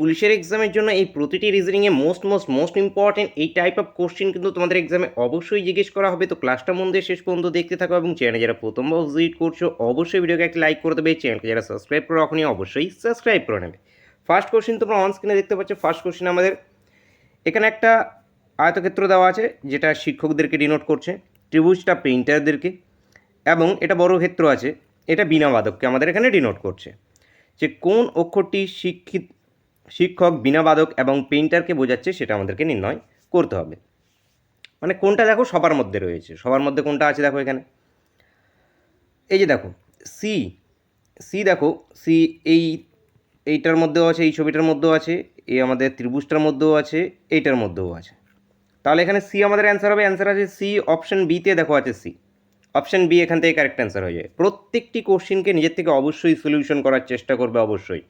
পুলিশের এক্সামের জন্য এই প্রতিটি রিজনিংয়ে মোস্ট মোস্ট মোস্ট ইম্পর্টেন্ট এই টাইপ অফ কোশ্চেন কিন্তু তোমাদের এক্সামে অবশ্যই জিজ্ঞেস করা হবে। তো ক্লাসটা মন দিয়ে শেষ পর্যন্ত দেখতে থাকো এবং চ্যানেলে যারা প্রথমবার ভিজিট করছ, অবশ্যই ভিডিওকে একটা লাইক করে দেবে। চ্যানেলকে যারা সাবস্ক্রাইব করে রাখনি অবশ্যই সাবস্ক্রাইব করে নেবে। ফার্স্ট কোশ্চেন তোমরা অন স্ক্রিনে দেখতে পাচ্ছ। ফার্স্ট কোশ্চেন আমাদের, এখানে একটা আয়তক্ষেত্র দেওয়া আছে, যেটা শিক্ষকদেরকে ডিনোট করছে, ত্রিভুজটা প্রিন্টারদেরকে এবং এটা বড় ক্ষেত্র আছে, এটা বিনাবাদককে আমাদের এখানে ডিনোট করছে। যে কোন অক্ষরটি শিক্ষিত শিক্ষক বিনাবাদক এবং পেইন্টারকে বোঝাচ্ছে, সেটা আমাদেরকে নির্ণয় করতে হবে। মানে কোনটা দেখো সবার মধ্যে রয়েছে। সবার মধ্যে কোনটা আছে দেখো এখানে। এই যে দেখো সি সি দেখো সি এই, এইটার মধ্যেও আছে, এই ছবিটার মধ্যেও আছে এই আমাদের ত্রিভুজটার মধ্যেও আছে, এইটার মধ্যেও আছে। তাহলে এখানে সি আমাদের অ্যান্সার হবে। অ্যান্সার আছে সি অপশন বিতে দেখো আছে সি অপশন বি এখান থেকে কারেক্ট অ্যান্সার হয়ে যায়। প্রত্যেকটি কোশ্চিনকে নিজের থেকে অবশ্যই সলিউশন করার চেষ্টা করবে অবশ্যই।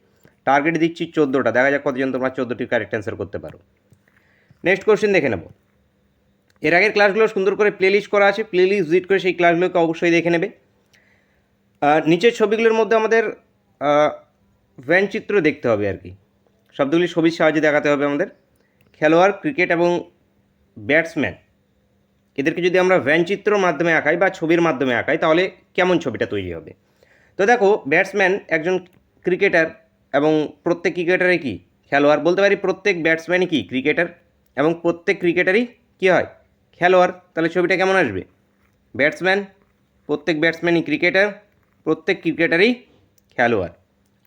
টার্গেট দিচ্ছি চোদ্দোটা। দেখা যাক কতজন তোমরা চোদ্দোটির কারেক্ট অ্যান্সার করতে পারো। নেক্সট কোশ্চেন দেখে নেব। এর আগের ক্লাসগুলো সুন্দর করে প্লেলিস্ট করা আছে। প্লেলিস্ট ভিজিট করে সেই ক্লাসগুলোকে অবশ্যই দেখে নেবে। নিচের ছবিগুলোর মধ্যে আমাদের ভ্যান চিত্র দেখতে হবে আর কি। শব্দগুলি ছবির সাহায্যে দেখাতে হবে আমাদের। খেলোয়াড় ক্রিকেট এবং ব্যাটসম্যান এদেরকে যদি আমরা ভ্যান চিত্রর মাধ্যমে আঁকাই বা ছবির মাধ্যমে আঁকাই, তাহলে কেমন ছবিটা তৈরি হবে? তো দেখো ব্যাটসম্যান একজন ক্রিকেটার এবং প্রত্যেক ক্রিকেটারই কি খেলোয়াড়? বলতে পারি প্রত্যেক ব্যাটসম্যানই কি ক্রিকেটার এবং প্রত্যেক ক্রিকেটারই কী হয়? খেলোয়াড়। তাহলে ছবিটা কেমন আসবে? ব্যাটসম্যান প্রত্যেক ব্যাটসম্যানই ক্রিকেটার প্রত্যেক ক্রিকেটারই খেলোয়াড়।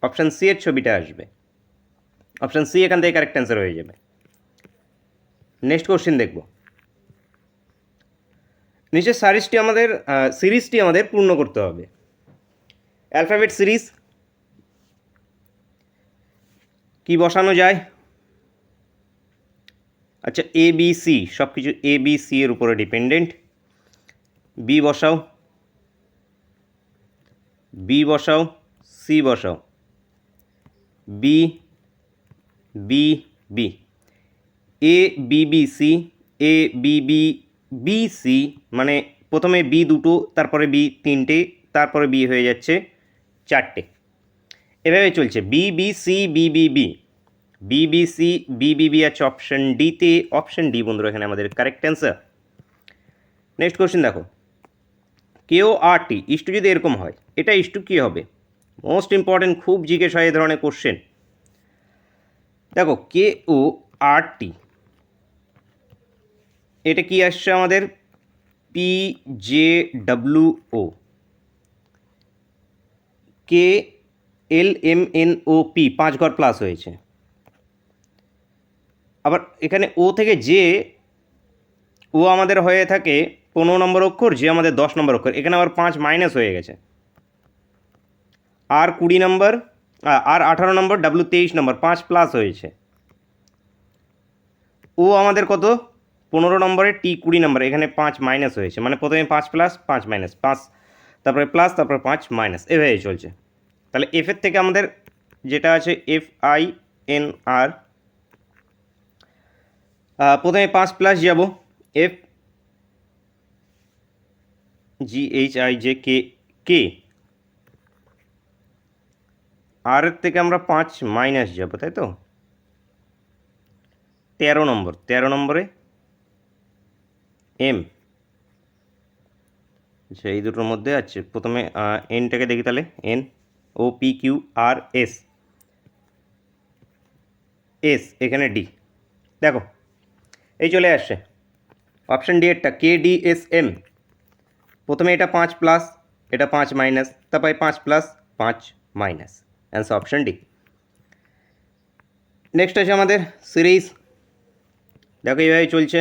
অপশান সি এর ছবিটা আসবে। অপশান সি এখান থেকে কারেক্ট অ্যান্সার হয়ে যাবে। নেক্সট কোশ্চেন দেখব। নিচের সারিজটি আমাদের সিরিজটি আমাদের পূর্ণ করতে হবে। অ্যালফাবেট সিরিজ কি বসানো যায়? আচ্ছা এ বি সি সব কিছু এ বি সি এর উপরে ডিপেন্ডেন্ট বি বসাও। বি বসাও সি বসাও। B B B A B B C A B B B C মানে প্রথমে বি দুটো, তারপরে বি তিনটে, তারপরে বি হয়ে যাচ্ছে চারটে। এভাবে চলছে। B B C B B B B B C B B B আছে অপশন ডিতে অপশন ডি বন্ধুরা, এখানে আমাদের কারেক্ট অ্যান্সার নেক্সট কোশ্চেন দেখো। কেও আর টি ইস্টু যদি এরকম হয়, এটা ইস্টু কী হবে? মোস্ট ইম্পর্টেন্ট খুব জিজ্ঞেস হয় এই ধরনের কোশ্চেন দেখো কে ও আর টি এটা কি আসছে আমাদের? P J W O K L M N O P, পাঁচ ঘর প্লাস হয়েছে। আবার এখানে ও থেকে যে ও আমাদের হয়ে থাকে পনেরো নম্বর অক্ষর যে আমাদের দশ নম্বর অক্ষর। এখানে আবার পাঁচ মাইনাস হয়ে গেছে। আর কুড়ি নম্বর আর আঠারো নম্বর ডাব্লু তেইশ নম্বর, পাঁচ প্লাস হয়েছে। ও আমাদের কত? পনেরো নম্বরে টি কুড়ি নম্বর, এখানে পাঁচ মাইনাস হয়েছে। মানে প্রথমে পাঁচ প্লাস পাঁচ মাইনাস পাঁচ, তারপরে প্লাস তারপরে পাঁচ মাইনাস এভাবে চলছে। তাহলে এফের থেকে আমাদের যেটা আছে এফ আই এন আর প্রথমে পাঁচ প্লাস যাব। F G H I J K K R এর থেকে আমরা পাঁচ মাইনাস যাব, তাই তো? তেরো নম্বর, তেরো নম্বরে এম আচ্ছা এই দুটোর মধ্যে আছে। প্রথমে এনটাকে দেখি তাহলে N O P Q R S S এখানে ডি দেখো, এই চলে আসছে। অপশান ডি এরটা কে ডি এস এম প্রথমে এটা পাঁচ প্লাস, এটা পাঁচ মাইনাস, তারপরে পাঁচ প্লাস, পাঁচ minus. Answer option D. Next আছে আমাদের সিরিজ। দেখো এইভাবে চলছে।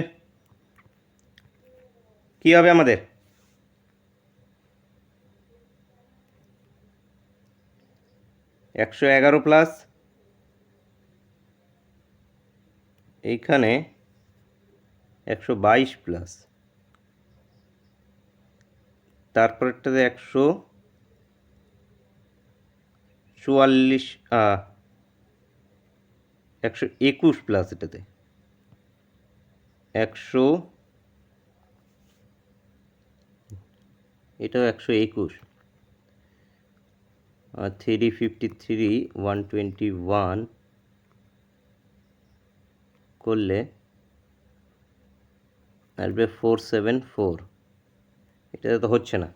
কী হবে আমাদের? একশো এগারো প্লাস এইখানে একশো বাইশ প্লাস তারপরেরটাতে একশো চুয়াল্লিশ একশো একুশ প্লাস এটাতে। একশো, এটাও একশো একুশ। Three fifty three one twenty one করলে আসবে ফোর সেভেন ফোর। এটা তো হচ্ছে না,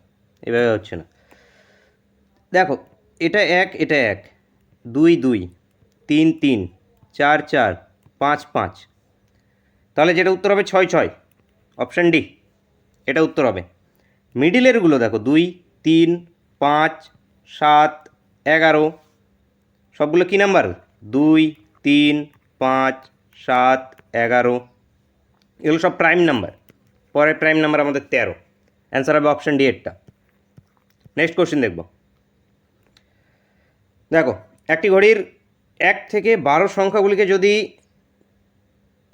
এভাবে হচ্ছে না। দেখো, এটা এক এটা এক, দুই দুই, তিন তিন, চার চার, পাঁচ পাঁচ। তাহলে যেটা উত্তর হবে ছয় ছয়, অপশান ডি, এটা উত্তর হবে। মিডিলেরগুলো দেখো, দুই, তিন, পাঁচ, সাত এগারো। সবগুলো কী নাম্বার? দুই, তিন, পাঁচ, সাত, এগারো। এগুলো সব প্রাইম নাম্বার পরের প্রাইম নাম্বার আমাদের তেরো। অ্যান্সার হবে অপশান ডি এরটা। নেক্সট কোশ্চেন দেখব। দেখো, একটি ঘড়ির এক থেকে বারো সংখ্যাগুলিকে যদি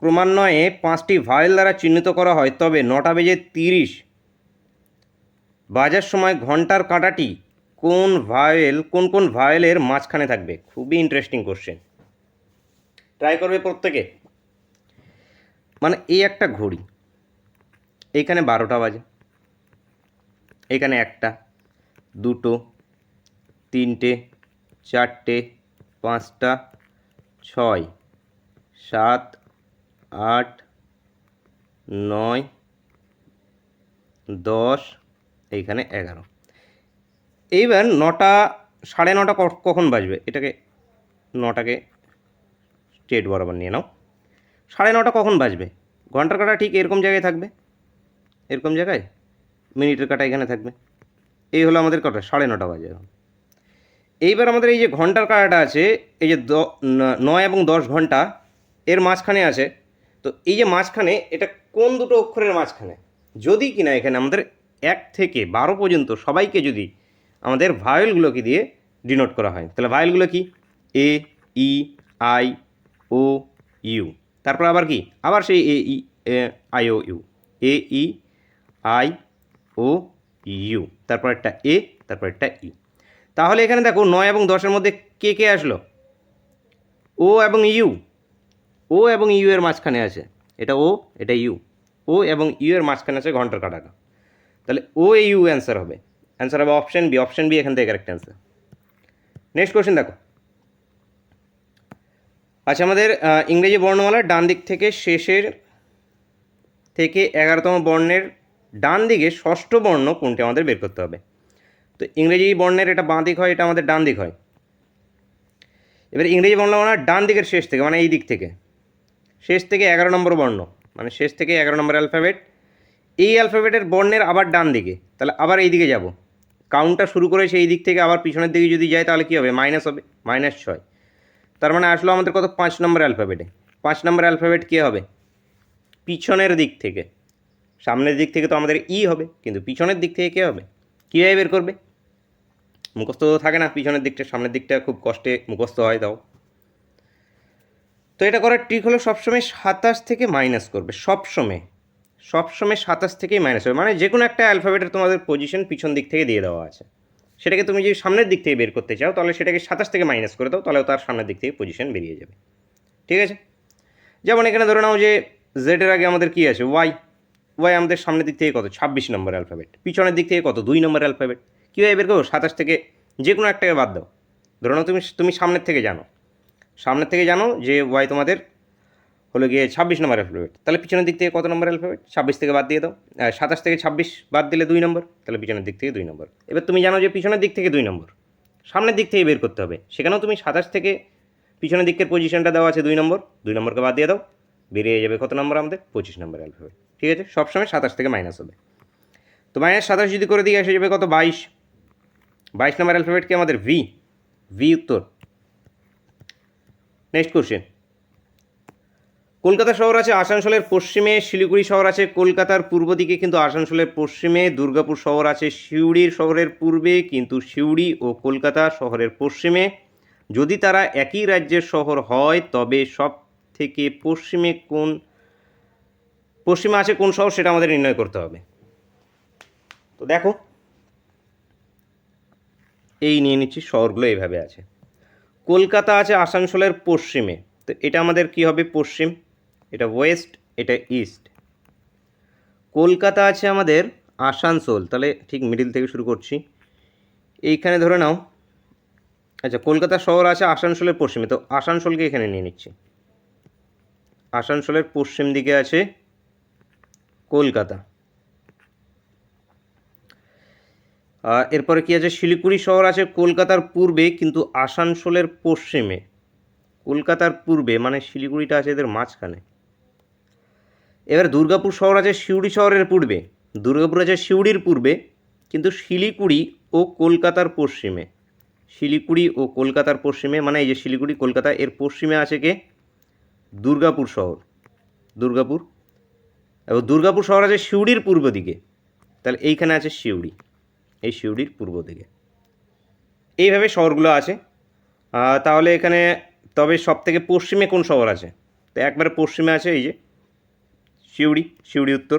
ক্রমান্বয়ে পাঁচটি ভায়েল দ্বারা চিহ্নিত করা হয়, তবে নটা বেজে তিরিশ বাজার সময় ঘণ্টার কাঁটাটি কোন ভায়েল কোন কোন ভায়েলের মাঝখানে থাকবে? খুবই ইন্টারেস্টিং কোশ্চেন ট্রাই করবে প্রত্যেকে? মানে এই একটা ঘড়ি এইখানে বারোটা বাজে, এখানে একটা, দুটো, তিনটে, চারটে, পাঁচটা, ছয়, সাত, আট, নয়, দশ এইখানে এগারো। এইবার নটা, সাড়ে নটা কখন বাজবে? এটাকে নটাকে স্ট্রেট বরাবর নিয়ে নাও। সাড়ে নটা কখন বাজবে? ঘণ্টার কাটা ঠিক এরকম জায়গায় থাকবে? এরকম জায়গায়? মিনিটের কাটা এখানে থাকবে? এই হলো আমাদের কটা, সাড়ে নটা বাজে এখন। এইবার আমাদের এই যে ঘণ্টার কাটাটা আছে, এই যে নয় এবং দশ ঘণ্টা, এর মাঝখানে আছে। তো এই যে মাঝখানে, এটা কোন দুটো অক্ষরের মাঝখানে? যদি কিনা এখানে আমাদের এক থেকে বারো পর্যন্ত সবাইকে যদি আমাদের ভায়োলগুলোকে দিয়ে ডিনোট করা হয়। তাহলে ভায়োলগুলো কি? এ ই আই ও ইউ তারপর আবার কি? আবার সেই A E I O U A E I O U তারপর একটা এ তারপর একটা ই তাহলে এখানে দেখো নয় এবং দশের মধ্যে কে কে আসলো? ও এবং ইউ ও এবং ইউ এর মাঝখানে আছে। এটা ও এটা ইউ ও এবং ইউ এর মাঝখানে আছে ঘণ্টার কাটাটা তাহলে ও ইউ অ্যান্সার হবে। অ্যান্সার হবে অপশন বি অপশন বি এখান থেকে কারেক্ট অ্যান্সার নেক্সট কোশ্চেন দেখো। আচ্ছা আমাদের ইংরেজি বর্ণমালার ডান দিক থেকে শেষের থেকে এগারোতম বর্ণের ডান দিকে ষষ্ঠ বর্ণ কোনটি আমাদের বের করতে হবে। তো ইংরেজি বর্ণের এটা বাঁ দিক হয়, এটা আমাদের ডান দিক হয়। এবার ইংরেজি বর্ণমালার ডান দিকের শেষ থেকে মানে এই দিক থেকে, শেষ থেকে এগারো নম্বর বর্ণ মানে শেষ থেকে এগারো নম্বর অ্যালফাবেট এই অ্যালফাবেটের বর্ণের আবার ডান দিকে, তাহলে আবার এই দিকে যাব। কাউন্টটা শুরু করে সেই দিক থেকে আবার পিছনের দিকে যদি যায়, তাহলে কী হবে? মাইনাস হবে মাইনাস ছয়। তার মানে আসলো আমাদের কত? পাঁচ নম্বর অ্যালফাবেটে পাঁচ নম্বর অ্যালফাবেট কী হবে? পিছনের দিক থেকে। সামনের দিক থেকে তো আমাদের ই হবে, কিন্তু পিছনের দিক থেকে কে হবে? কীভাবে বের করবে? মুখস্থ তো থাকে না, পিছনের দিকটা, সামনের দিকটা খুব কষ্টে মুখস্থ হয় তাও। তো এটা করার ট্রিক হলো সবসময় সাতাশ থেকে মাইনাস করবে, সবসময়। সবসময় সাতাশ থেকেই মাইনাস হবে। মানে যে কোনো একটা অ্যালফাবেটের তোমাদের পজিশন পিছন দিক থেকে দিয়ে দেওয়া আছে। সেটাকে তুমি যদি সামনের দিক থেকে বের করতে চাও, তাহলে সেটাকে সাতাশ থেকে মাইনাস করে দাও, তাহলে তার সামনের দিক থেকে পজিশন বেরিয়ে যাবে। ঠিক আছে? যেমন এখানে ধরে নাও যে জেডের আগে আমাদের কী আছে? ওয়াই ওয়াই আমাদের সামনের দিক থেকে কত? ছাব্বিশ নম্বর অ্যালফাবেট পিছনের দিক থেকে কত? দুই নম্বর অ্যালফাবেট কীভাবে বের করব? সাতাশ থেকে যে কোনো একটাকে বাদ দাও। ধরে নাও তুমি তুমি সামনের থেকে জানো। সামনের থেকে জানো যে ওয়াই তোমাদের হলো গিয়ে ছাব্বিশ নম্বর অ্যালফাবেট তাহলে পিছনের দিক থেকে কত নম্বর অ্যালফাবেট ছাব্বিশ থেকে বাদ দিয়ে দাও। সাতাশ থেকে ছাব্বিশ বাদ দিলে দুই নম্বর। তাহলে পিছনের দিক থেকে দুই নম্বর। এবার তুমি জানো যে পিছনের দিক থেকে দুই নম্বর। সামনের দিক থেকে বের করতে হবে। সেখানেও তুমি সাতাশ থেকে পিছনের দিকের পজিশনটা দেওয়া আছে দুই নম্বর। দুই নম্বরকে বাদ দিয়ে দাও। বেরিয়ে যাবে কত নম্বর আমাদের? পঁচিশ নম্বর অ্যালফাবেট ঠিক আছে? সবসময় সাতাশ থেকে মাইনাস হবে। তো মাইনাস সাতাশ যদি করে দিয়ে এসে যাবে কত? বাইশ। বাইশ নম্বর অ্যালফাবেট কি আমাদের? ভি ভি উত্তর। নেক্সট কোশ্চেন কলকাতা শহর আছে, আসানসোলের পশ্চিমে, শিলিগুড়ি শহর আছে, কলকাতার পূর্ব দিকে কিন্তু আসানসোলের পশ্চিমে, দুর্গাপুর শহর আছে সিউড়ির শহরের পূর্বে, কিন্তু সিউড়ি ও কলকাতা শহরের পশ্চিমে। যদি তারা একই রাজ্যের শহর হয়, তবে সব থেকে পশ্চিমে কোন, পশ্চিমে আছে কোন শহর সেটা আমাদের নির্ণয় করতে হবে। তো দেখো, এই নিয়ে নিচ্ছি, শহরগুলো এইভাবে আছে। কলকাতা আছে, আসানসোলের পশ্চিমে। তো এটা আমাদের কি হবে? পশ্চিম। এটা ওয়েস্ট, এটা ইস্ট। কলকাতা আছে আমাদের আসানসোল, তাহলে ঠিক মিডিল থেকে শুরু করছি। এইখানে ধরে নাও আচ্ছা কলকাতা শহর আছে আসানসোলের পশ্চিমে, তো আসানসোলকে এখানে নিয়ে নিচ্ছি। আসানসোলের পশ্চিম দিকে আছে কলকাতা। এরপরে কি আছে? শিলিগুড়ি শহর আছে কলকাতার পূর্বে, কিন্তু আসানসোলের পশ্চিমে। কলকাতার পূর্বে মানে শিলিগুড়িটা আছে এদের মাঝখানে। এবার দুর্গাপুর শহর আছে সিউড়ি শহরের পূর্বে। দুর্গাপুর আছে সিউড়ির পূর্বে, কিন্তু শিলিগুড়ি ও কলকাতার পশ্চিমে। শিলিগুড়ি ও কলকাতার পশ্চিমে মানে এই যে শিলিগুড়ি, কলকাতা, এর পশ্চিমে আছে কে? দুর্গাপুর শহর। দুর্গাপুর। এবং দুর্গাপুর শহর আছে সিউড়ির পূর্ব দিকে। তাহলে এইখানে আছে সিউড়ি, এই সিউড়ির পূর্ব দিকে। এইভাবে শহরগুলো আছে। তাহলে এখানে, তবে সব থেকে পশ্চিমে কোন শহর আছে? তো একবারে পশ্চিমে আছে এই যে সিউড়ি সিউড়ি উত্তর।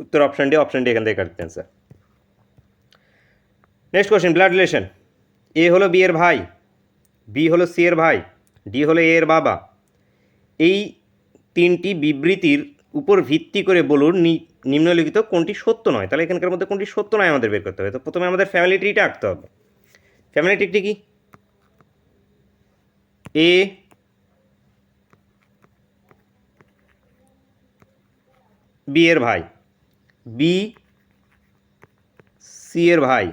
উত্তর অপশান ডি অপশান ডি এখান থেকে কাটতে sir next question blood relation A হলো বি এর ভাই বি হলো সি এর ভাই ডি হলো এ এর বাবা। এই তিনটি বিবৃতির উপর ভিত্তি করে বলুন নিম্নলিখিত কোনটি সত্য নয়? তাহলে এখানকার মধ্যে কোনটি সত্য নয় আমাদের বের করতে হবে। তো প্রথমে আমাদের ফ্যামিলি ট্রিটা আঁকতে হবে। ফ্যামিলি ট্রিটি কি? এ বি এর ভাই। বি, সি এর ভাই।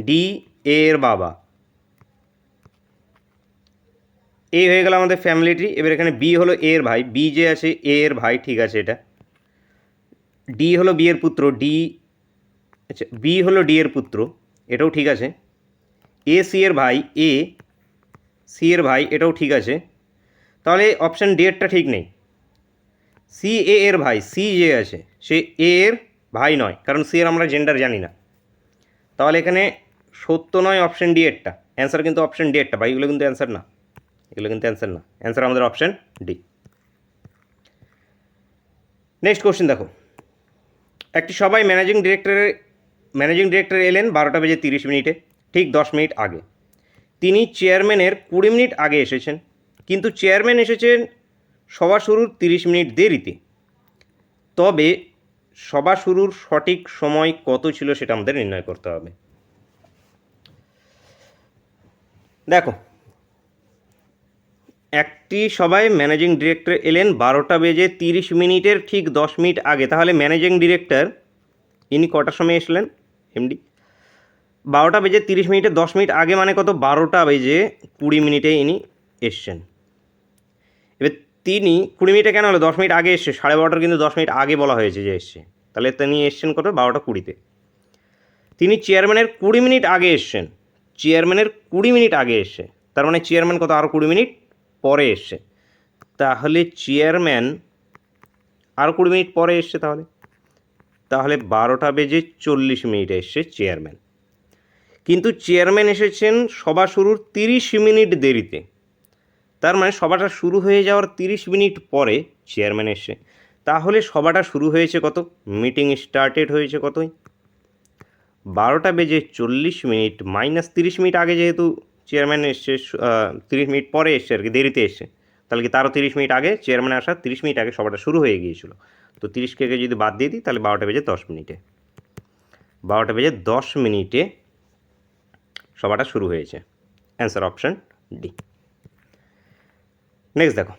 ডি, এ এর বাবা। এই হয়ে গেল আমাদের ফ্যামিলি ট্রি এবার এখানে বি হলো এর ভাই। বি যে আছে, এ এর ভাই, ঠিক আছে এটা। ডি হলো বি এর পুত্র, ডি আচ্ছা বি হলো ডি এর পুত্র, এটাও ঠিক আছে। এ, সি এর ভাই, এ, সি এর ভাই, এটাও ঠিক আছে। তাহলে অপশান ডি এরটা ঠিক নেই। সি এ এর ভাই, সি যে আছে, সে এ এর ভাই নয়, কারণ সি এর আমরা জেন্ডার জানি না। তাহলে এখানে সত্য নয় অপশান ডি এরটা। অ্যান্সার কিন্তু অপশান ডি এরটা, ভাই, এগুলো কিন্তু অ্যান্সার না। এগুলো কিন্তু অ্যান্সার না। অ্যান্সার আমাদের অপশান ডি নেক্সট কোশ্চেন দেখো। একটি সবাই ম্যানেজিং ডিরেক্টরের ম্যানেজিং ডিরেক্টর এলেন বারোটা বেজে তিরিশ মিনিটে, ঠিক দশ মিনিট আগে। তিনি চেয়ারম্যানের কুড়ি মিনিট আগে এসেছেন। কিন্তু চেয়ারম্যান এসেছেন সভা শুরুর তিরিশ মিনিট দেরিতে। তবে সভা শুরুর সঠিক সময় কত ছিল সেটা আমাদের নির্ণয় করতে হবে। দেখো, একটি সবাই ম্যানেজিং ডিরেক্টর এলেন বারোটা বেজে তিরিশ মিনিটের ঠিক দশ মিনিট আগে। তাহলে ম্যানেজিং ডিরেক্টর, ইনি কটার সময় এসলেন? এমডি। বারোটা বেজে তিরিশ মিনিটে দশ মিনিট আগে মানে কত? বারোটা বেজে কুড়ি মিনিটে ইনি এসছেন। এবার তিনি কুড়ি মিনিটে কেন হলো দশ মিনিট আগে এসছে, সাড়ে বারোটার কিন্তু দশ মিনিট আগে বলা হয়েছে যে এসছে। তাহলে তিনি এসছেন কত? বারোটা কুড়িতে। তিনি চেয়ারম্যানের কুড়ি মিনিট আগে এসছেন। চেয়ারম্যানের কুড়ি মিনিট আগে এসছে। তার মানে চেয়ারম্যান কত? আরও কুড়ি মিনিট পরে এসছে। তাহলে চেয়ারম্যান আরও কুড়ি মিনিট পরে এসছে তাহলে? তাহলে বারোটা বেজে চল্লিশ মিনিটে এসছে চেয়ারম্যান। কিন্তু চেয়ারম্যান এসেছেন সভা শুরুর তিরিশ মিনিট দেরিতে। তার মানে সভাটা শুরু হয়ে যাওয়ার তিরিশ মিনিট পরে চেয়ারম্যান এসছে তাহলে সভাটা শুরু হয়েছে কত? মিটিং স্টার্টেড হয়েছে কতই? বারোটা বেজে চল্লিশ মিনিট, মাইনাস তিরিশ মিনিট আগে যেহেতু চেয়ারম্যান এসছে তিরিশ মিনিট পরে এসছে আর কি, দেরিতে এসছে তাহলে কি তারও তিরিশ মিনিট আগে চেয়ারম্যান আসার তিরিশ মিনিট আগে সভাটা শুরু হয়ে গিয়েছিল। তো তিরিশ কে যদি বাদ দিয়ে দিই, তাহলে বারোটা বেজে দশ মিনিটে। বারোটা বেজে দশ মিনিটে সভাটা শুরু হয়েছে। Answer option D. নেক্সট দেখো।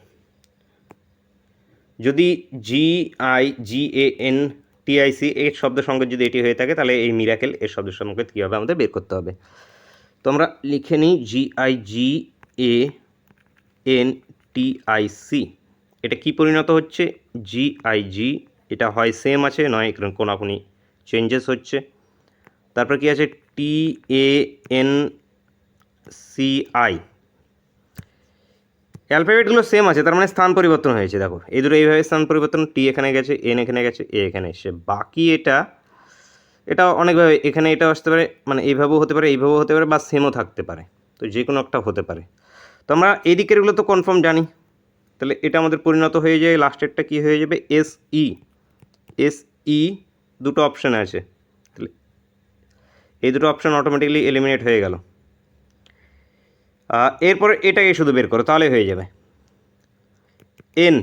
যদি G I G A N TIC এর শব্দ সংকেত যদি এটি হয়ে থাকে, তাহলে এই মিরাকেল এর শব্দ সংকেত কী হবে? আমাদের বের করতে হবে। তো আমরা লিখে নিই G I G A N T I C এটা কি পরিণত হচ্ছে? জি আই জি এটা হয় সেম আছে, নয় এখানে কোনাকুনি চেঞ্জেস হচ্ছে। তারপর কি আছে? T A N C I অ্যালফাবেটগুলো same আছে, তার মানে স্থান পরিবর্তন হয়েছে, দেখো। এই দুটো এইভাবে স্থান পরিবর্তন টি এখানে গেছে এন এখানে গেছে এ এখানে এসছে। বাকি এটা এটা অনেকভাবে এখানে এটা আসতে পারে মানে এইভাবেও হতে পারে, এইভাবেও হতে পারে বা সেমও থাকতে পারে। তো যে কোনো একটা হতে পারে। তো আমরা এই দিকেরগুলো তো কনফার্ম জানি। তাহলে এটা আমাদের পরিণত হয়ে যায় লাস্টেরটা কী হয়ে যাবে? এস ই এস ই দুটো অপশান আছে। তাহলে এই দুটো অপশান অটোমেটিকলি এলিমিনেট হয়ে গেল। এরপরে এটাকে শুধু বের করো তাহলে হয়ে যাবে। এন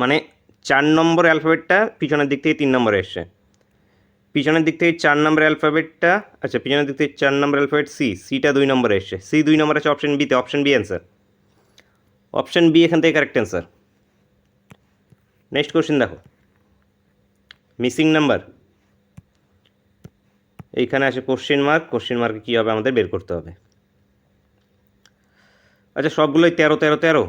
মানে চার নম্বর অ্যালফাবেটটা পিছনের দিক থেকে তিন নম্বরে এসছে। পিছনের দিক থেকে চার নম্বর অ্যালফাবেটটা আচ্ছা পিছনের দিক থেকে চার নম্বর অ্যালফাবেট সি সিটা দুই নম্বরে এসছে। সি দুই নম্বর আছে অপশন বিতে option B answer option B এখান থেকে কারেক্ট অ্যান্সার নেক্সট কোশ্চেন দেখো। মিসিং নাম্বার এইখানে আছে কোশ্চেন মার্ক কোশ্চেন মার্কে কী হবে? আমাদের বের করতে হবে। আচ্ছা সবগুলোই তেরো তেরো তেরো।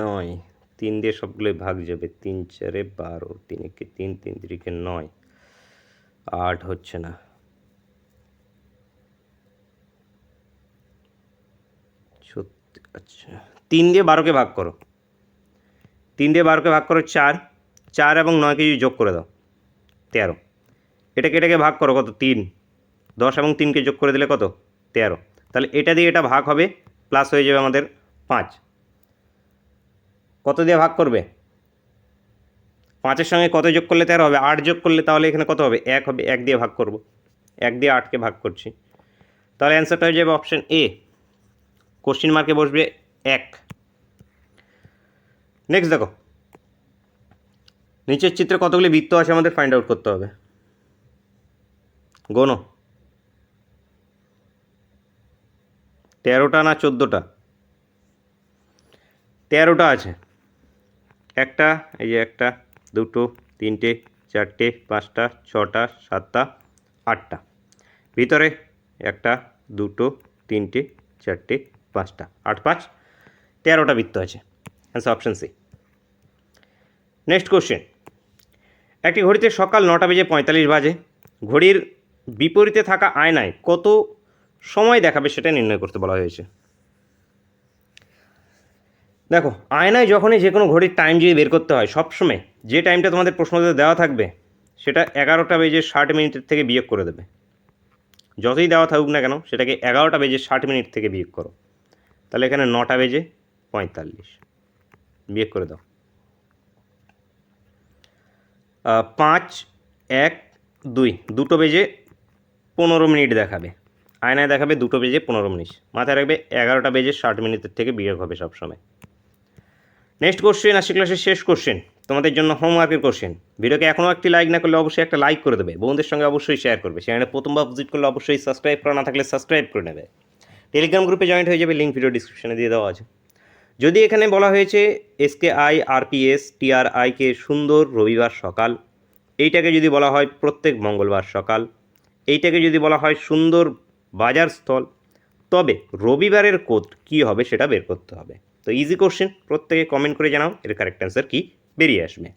নয়, তিন দিয়ে সবগুলোই ভাগ যাবে। তিন চারে বারো, তিন একে তিন তিন তিরিকে নয়। আট হচ্ছে না। আচ্ছা তিন দিয়ে বারোকে ভাগ করো। তিন দিয়ে বারোকে ভাগ করো চার। চার এবং নয়কে যদি যোগ করে দাও, তেরো। এটাকে এটাকে ভাগ করো কত? তিন। দশ এবং তিনকে যোগ করে দিলে কত? তেরো। তাহলে এটা দিয়ে এটা ভাগ হবে প্লাস হয়ে যাবে আমাদের পাঁচ। কত দিয়ে ভাগ করবে? পাঁচের সঙ্গে কত যোগ করলে তেরো হবে? আট যোগ করলে তাহলে এখানে কত হবে? এক হবে। এক দিয়ে ভাগ করব। এক দিয়ে আটকে ভাগ করছি। তাহলে অ্যান্সারটা হয়ে যাবে অপশান এ কোশ্চিন মার্কে বসবে এক। নেক্সট দেখো। নিচের চিত্রে কতগুলি বৃত্ত আছে আমাদের ফাইন্ড আউট করতে হবে। গোনো তেরোটা না চোদ্দোটা? তেরোটা আছে। একটা, এই যে একটা, দুটো, তিনটে, চারটে, পাঁচটা, ছটা, সাতটা, আটটা। ভিতরে একটা, দুটো, তিনটে, চারটে, পাঁচটা, আট, পাঁচ, তেরোটা বৃত্ত আছে। Answer option C next question একটি ঘড়িতে সকাল নটা বেজে পঁয়তাল্লিশ বাজে। ঘড়ির বিপরীতে থাকা আয়নায় কত সময় দেখাবে সেটা নির্ণয় করতে বলা হয়েছে। দেখো, আয়নায় যখনই যে কোনো ঘড়ির টাইম যদি বের করতে হয়, সবসময় যে টাইমটা তোমাদের প্রশ্নতে দেওয়া থাকবে, সেটা এগারোটা বেজে ষাট মিনিটের থেকে বিয়োগ করে দেবে। যতই দেওয়া থাকুক না কেন, সেটাকে এগারোটা বেজে ষাট মিনিট থেকে বিয়োগ করো। তাহলে এখানে নটা বেজে পঁয়তাল্লিশ। বিয়োগ করে দাও। পাঁচ, এক, দুই, দুটো বেজে পনেরো মিনিট দেখাবে। আয়নায় দেখাবে দুটো বেজে পনেরো মিনিট। মাথায় রাখবে এগারোটা বেজে ষাট মিনিটের থেকে বিয়োগ হবে সবসময়। নেক্সট কোশ্চেন আশি ক্লাসের শেষ কোশ্চেন তোমাদের জন্য হোমওয়ার্কের কোশ্চেন ভিডিওকে এখনও একটি লাইক না করলে অবশ্যই একটা লাইক করে দেবে। বন্ধুদের সঙ্গে অবশ্যই শেয়ার করবে। চ্যানেলে প্রথমবার ভিজিট করলে অবশ্যই সাবস্ক্রাইব করা না থাকলে সাবস্ক্রাইব করে নেবে। টেলিগ্রাম গ্রুপে জয়েন্ট হয়ে যাবে লিঙ্ক ভিডিও ডিসক্রিপশনে দিয়ে দেওয়া আছে। যদি এখানে বলা হয়েছে এসকে আই আরপিএস টিআরআইকে সুন্দর রবিবার সকাল। এইটাকে যদি বলা হয় প্রত্যেক মঙ্গলবার সকাল। এইটাকে যদি বলা হয় সুন্দর বাজার স্থল। তবে রবিবারের কোড কী হবে সেটা বের করতে হবে। তো ইজি কোশ্চেন প্রত্যেকে কমেন্ট করে জানাও, এর কারেক্ট অ্যান্সার কী বেরিয়ে আসবে।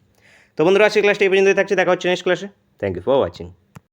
তো বন্ধুরা আজকে ক্লাসটা এই পর্যন্ত থাকছে, দেখা হচ্ছে নেক্সট ক্লাসে থ্যাংক ইউ ফর ওয়াচিং